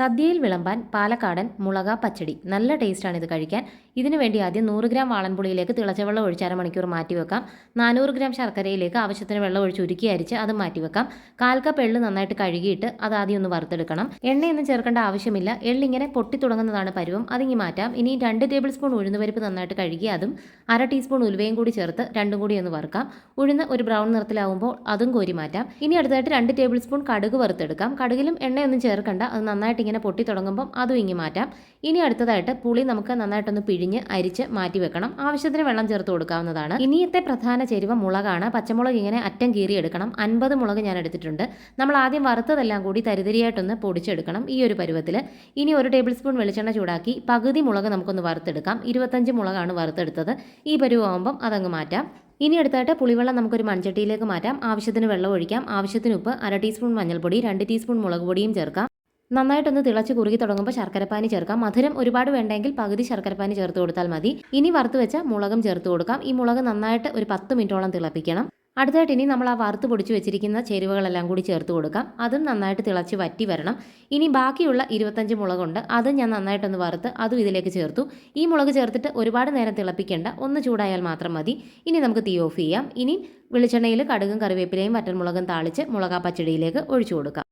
സദ്യയിൽ വിളമ്പാൻ പാലക്കാടൻ മുളക പച്ചടി. നല്ല ടേസ്റ്റാണ് ഇത് കഴിക്കാൻ. ഇതിനു വേണ്ടി ആദ്യം നൂറ് ഗ്രാം വാളൻപുളിയിലേക്ക് തിളച്ച വെള്ളം ഒഴിച്ച് അരമണിക്കൂർ മാറ്റി വെക്കാം നാനൂറ് ഗ്രാം ശർക്കരയിലേക്ക് ആവശ്യത്തിന് വെള്ളം ഒഴിച്ച് ഉരുക്കി അരിച്ച് അത് മാറ്റി വെക്കാം കാൽ കപ്പ് എള്ള് നന്നായിട്ട് കഴുകിയിട്ട് അത് ആദ്യം ഒന്ന് വറുത്തെടുക്കണം. എണ്ണയൊന്നും ചേർക്കേണ്ട ആവശ്യമില്ല. എള്ളിങ്ങനെ പൊട്ടി തുടങ്ങുന്നതാണ് പരുവം. അതിങ്ങി മാറ്റാം. ഇനി രണ്ട് ടേബിൾ സ്പൂൺ ഉഴുന്നുപരിപ്പ് നന്നായിട്ട് കഴുകി അതും അര ടീസ്പൂൺ ഉലുവയും കൂടി ചേർത്ത് രണ്ടും കൂടി ഒന്ന് വറുക്കാം. ഉഴുന്ന് ഒരു ബ്രൗൺ നിറത്തിലാവുമ്പോൾ അതും കോരി മാറ്റാം. ഇനി അടുത്തായിട്ട് രണ്ട് ടേബിൾ സ്പൂൺ കടുക് വറുത്തെടുക്കാം. കടുകിലും എണ്ണയൊന്നും ചേർക്കണ്ട. അത് നന്നായിട്ട് ഇങ്ങനെ പൊട്ടി തുടങ്ങുമ്പം അതും ഇങ്ങി മാറ്റാം. ഇനി അടുത്തതായിട്ട് പുളി നമുക്ക് നന്നായിട്ടൊന്ന് പിഴിഞ്ഞ് അരിച്ച് മാറ്റി വെക്കണം. ആവശ്യത്തിന് വെള്ളം ചേർത്ത് കൊടുക്കാവുന്നതാണ്. ഇനിയത്തെ പ്രധാന ചേരുവ മുളകാണ്. പച്ചമുളക് ഇങ്ങനെ അറ്റം കീറി എടുക്കണം. അൻപത് മുളക് ഞാൻ എടുത്തിട്ടുണ്ട്. നമ്മൾ ആദ്യം വറുത്തതെല്ലാം കൂടി തരിതരിയായിട്ടൊന്ന് പൊടിച്ചെടുക്കണം ഈ ഒരു പരുവത്തിൽ. ഇനി ഒരു ടേബിൾ സ്പൂൺ വെളിച്ചെണ്ണ ചൂടാക്കി പകുതി മുളക് നമുക്കൊന്ന് വറുത്തെടുക്കാം. ഇരുപത്തഞ്ച് മുളകാണ് വറുത്തെടുത്തത്. ഈ പരുവാകുമ്പം അതങ്ങ് മാറ്റാം. ഇനി അടുത്തായിട്ട് പുളിവെള്ളം നമുക്കൊരു മൺചട്ടിയിലേക്ക് മാറ്റാം. ആവശ്യത്തിന് വെള്ളം ഒഴിക്കാം. ആവശ്യത്തിന് ഉപ്പ് അര ടീസ്പൂൺ മഞ്ഞൾപ്പൊടി രണ്ട് ടീസ്പൂൺ മുളക് പൊടിയും ചേർക്കാം. നന്നായിട്ടൊന്ന് തിളച്ച് കുറുകി തുടങ്ങുമ്പോൾ ശർക്കരപ്പാനി ചേർക്കാം. മധുരം ഒരുപാട് വേണ്ടെങ്കിൽ പകുതി ശർക്കരപ്പാനി ചേർത്ത് കൊടുത്താൽ മതി. ഇനി വറുത്ത് വെച്ച മുളകും ചേർത്ത് കൊടുക്കാം. ഈ മുളക് നന്നായിട്ട് ഒരു പത്ത് മിനിറ്റോളം തിളപ്പിക്കണം. അടുത്തായിട്ട് ഇനി നമ്മൾ ആ വറുത്ത് പൊടിച്ച് വെച്ചിരിക്കുന്ന ചേരുവകളെല്ലാം കൂടി ചേർത്ത് കൊടുക്കാം. അതും നന്നായിട്ട് തിളച്ച് വറ്റി വരണം. ഇനി ബാക്കിയുള്ള ഇരുപത്തഞ്ച് മുളകുണ്ട്. അതും ഞാൻ നന്നായിട്ടൊന്ന് വറുത്ത് അതും ഇതിലേക്ക് ചേർത്തു. ഈ മുളക് ചേർത്തിട്ട് ഒരുപാട് നേരം തിളപ്പിക്കേണ്ട. ഒന്ന് ചൂടായാൽ മാത്രം മതി. ഇനി നമുക്ക് തീ ഓഫ് ചെയ്യാം. ഇനി വെളിച്ചെണ്ണയിൽ കടുകും കറിവേപ്പിലയും വറ്റൽമുളകും താളിച്ച് മുളകാ പച്ചടിയിലേക്ക് ഒഴിച്ചു കൊടുക്കാം.